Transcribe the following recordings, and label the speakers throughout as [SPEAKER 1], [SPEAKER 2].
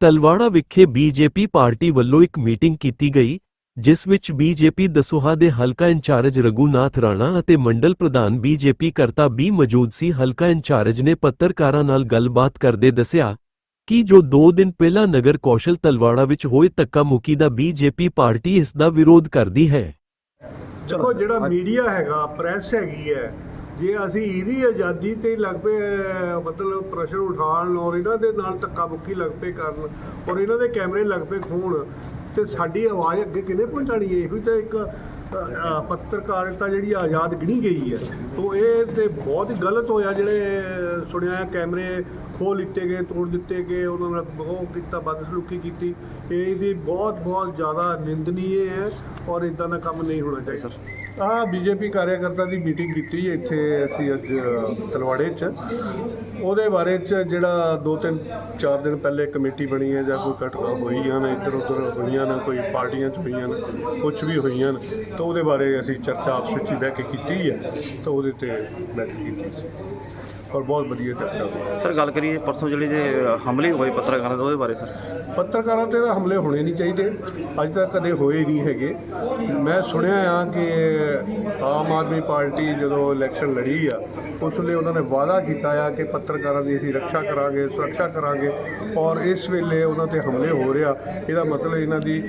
[SPEAKER 1] ਤਲਵਾੜਾ ਵਿਖੇ BJP party ਵੱਲੋਂ ਇੱਕ ਮੀਟਿੰਗ ਕੀਤੀ ਗਈ, ਜਿਸ ਵਿੱਚ ਬੀਜੇਪੀ ਦਸੂਹਾ ਦੇ ਹਲਕਾ ਇੰਚਾਰਜ ਰਘੂਨਾਥ ਰਾਣਾ ਅਤੇ ਮੰਡਲ ਪ੍ਰਧਾਨ ਬੀਜੇਪੀ ਕਰਤਾ ਵੀ ਮੌਜੂਦ ਸੀ। ਹਲਕਾ ਇੰਚਾਰਜ ਨੇ ਪੱਤਰਕਾਰਾਂ ਨਾਲ ਗੱਲਬਾਤ ਕਰਦੇ ਦੱਸਿਆ ਕਿ ਜੋ 2 ਦਿਨ ਪਹਿਲਾਂ ਨਗਰ ਕੌਸ਼ਲ ਤਲਵਾੜਾ ਵਿੱਚ ਹੋਏ ਧੱਕਾ ਮੁੱਕੀ ਦਾ ਬੀਜੇਪੀ ਪਾਰਟੀ ਇਸ ਦਾ ਵਿਰੋਧ ਕਰਦੀ ਹੈ।
[SPEAKER 2] ਦੇਖੋ, ਜਿਹੜਾ ਮੀਡੀਆ ਹੈਗਾ ਪ੍ਰੈਸ ਹੈਗੀ ਹੈ ਜੇ ਅਸੀਂ ਇਹਦੀ ਆਜ਼ਾਦੀ ਤੇ ਲੱਗ ਪਏ ਅਹ, ਮਤਲਬ ਪ੍ਰੈਸ਼ਰ ਉਠਾਉਣ ਔਰ ਇਹਨਾਂ ਦੇ ਨਾਲ ਧੱਕਾ ਮੁੱਕੀ ਲੱਗ ਪਏ ਕਰਨ ਔਰ ਇਹਨਾਂ ਦੇ ਕੈਮਰੇ ਲੱਗ ਪਏ ਖੂਨ ਤੇ ਸਾਡੀ ਆਵਾਜ਼ ਅੱਗੇ ਕਿਹਨੇ ਪਹੁੰਚਾਣੀ ਹੈ? ਇਹੋ ਹੀ ਤਾਂ ਇੱਕ ਅਹ, ਪੱਤਰਕਾਰਿਤਾ ਜਿਹੜੀ ਆਜ਼ਾਦ ਗਿਣੀ ਗਈ ਹੈ ਤੋਂ ਇਹ ਤੇ ਬਹੁਤ ਹੀ ਗਲਤ ਹੋਇਆ ਜਿਹੜੇ ਸੁਣਿਆ ਕੈਮਰੇ ਖੋਹ ਲਿੱਤੇ ਗਏ ਤੋੜ ਦਿੱਤੇ ਗਏ ਉਹਨਾਂ ਨਾਲ ਉਹ ਕੀਤਾ ਬਦਸਲੂਕੀ ਕੀਤੀ। ਇਹ ਇਹਦੀ ਬਹੁਤ ਬਹੁਤ ਜ਼ਿਆਦਾ ਨਿੰਦਨੀय ਹੈ ਔਰ ਇਦਾਂ ਦਾ ਕੰਮ ਨਹੀਂ ਹੋਣਾ ਚਾਹੀਦਾ। ਆ ਬੀਜੇਪੀ ਕਾਰਿਆਕਰਤਾ ਦੀ ਮੀਟਿੰਗ ਕੀਤੀ ਇੱਥੇ ਅਸੀਂ ਅੱਜ ਤਲਵਾੜੇ 'ਚ। ਉਹਦੇ ਬਾਰੇ 'ਚ ਜਿਹੜਾ ਦੋ ਤਿੰਨ ਚਾਰ ਦਿਨ ਪਹਿਲੇ ਕਮੇਟੀ ਬਣੀ ਹੈ ਜਾਂ ਕੋਈ ਘਟਨਾ ਹੋਈਆਂ ਨੇ ਇੱਧਰ ਉੱਧਰ ਹੋਈਆਂ ਨੇ ਕੋਈ ਪਾਰਟੀਆਂ 'ਚ ਹੋਈਆਂ ਨੇ ਕੁਝ ਵੀ ਹੋਈਆਂ ਨੇ ਤਾਂ ਉਹਦੇ ਬਾਰੇ ਅਸੀਂ ਚਰਚਾ ਆਪਸ ਵਿੱਚ ਹੀ ਬਹਿ ਕੇ ਕੀਤੀ ਹੈ ਤਾਂ ਉਹਦੇ ਤੇ ਬੈਠਕ ਕੀਤੀ ਸੀ। ਔਰ ਬਹੁਤ ਵਧੀਆ ਚਰਚਾ ਹੋਈ।
[SPEAKER 3] ਸਰ ਗੱਲ ਕਰੀਏ ਪਰਸੋਂ ਜਿਹੜੇ ਜੇ ਹਮਲੇ ਹੋਏ ਪੱਤਰਕਾਰਾਂ ਦੇ ਉਹਦੇ ਬਾਰੇ ਸਰ?
[SPEAKER 2] ਪੱਤਰਕਾਰਾਂ ਤੇ ਤਾਂ ਹਮਲੇ ਹੋਣੇ ਨਹੀਂ ਚਾਹੀਦੇ। ਅੱਜ ਤੱਕ ਕਦੇ ਹੋਏ ਨਹੀਂ ਹੈਗੇ। ਮੈਂ ਸੁਣਿਆ ਆ ਕਿ ਆਮ ਆਦਮੀ ਪਾਰਟੀ ਜਦੋਂ ਇਲੈਕਸ਼ਨ ਲੜੀ ਆ ਉਸ ਵੇਲੇ ਉਹਨਾਂ ਨੇ ਵਾਅਦਾ ਕੀਤਾ ਆ ਕਿ ਪੱਤਰਕਾਰਾਂ ਦੀ ਅਸੀਂ ਰੱਖਿਆ ਕਰਾਂਗੇ ਸੁਰੱਖਿਆ ਕਰਾਂਗੇ। ਔਰ ਇਸ ਵੇਲੇ ਉਹਨਾਂ ਤੇ ਹਮਲੇ ਹੋ ਰਿਹਾ। ਇਹਦਾ ਮਤਲਬ ਇਹਨਾਂ ਦੀ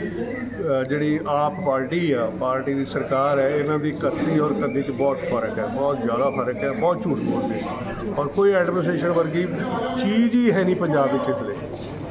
[SPEAKER 2] ਜਿਹੜੀ ਆਪ ਪਾਰਟੀ ਆ ਪਾਰਟੀ ਦੀ ਸਰਕਾਰ ਹੈ, ਇਹਨਾਂ ਦੀ ਕਤਲੀ ਔਰ ਕਥਨੀ 'ਚ ਬਹੁਤ ਫ਼ਰਕ ਹੈ, ਬਹੁਤ ਜ਼ਿਆਦਾ ਫ਼ਰਕ ਹੈ, ਬਹੁਤ ਝੂਠ ਬੋਲਦੇ ਔਰ ਕੋਈ ਐਡਮਿਨਿਸਟ੍ਰੇਸ਼ਨ ਵਰਗੀ ਚੀਜ਼ ਹੀ ਹੈ ਨਹੀਂ ਪੰਜਾਬ ਵਿੱਚ ਇਸ